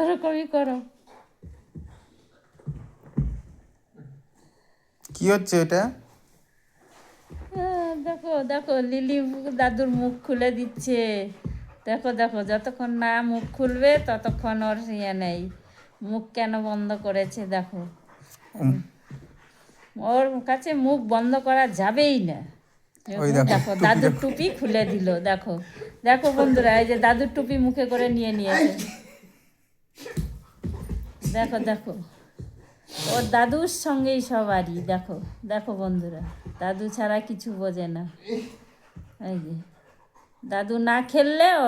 ওরকমই করো কি হচ্ছে এটা? দেখো দেখো লিলি দাদুর মুখ খুলে দিচ্ছে। দেখো দেখো যতক্ষণ না মুখ খুলবে ততক্ষণ ওর ইয়ে নেই। মুখ কেন বন্ধ করেছে দেখো। ওর কাছে মুখ বন্ধ করা যাবেই না। দেখো, দাদুর টুপি খুলে দিল দেখো। দেখো বন্ধুরা এই যে দাদুর টুপি মুখে করে নিয়ে নিয়েছে। দেখো দেখো। ওর দাদুর সঙ্গেই সবারই দেখো দেখো বন্ধুরা। দাদু ছাড়া কিছু বোঝে না। এই যে দাদু না খেললে ওর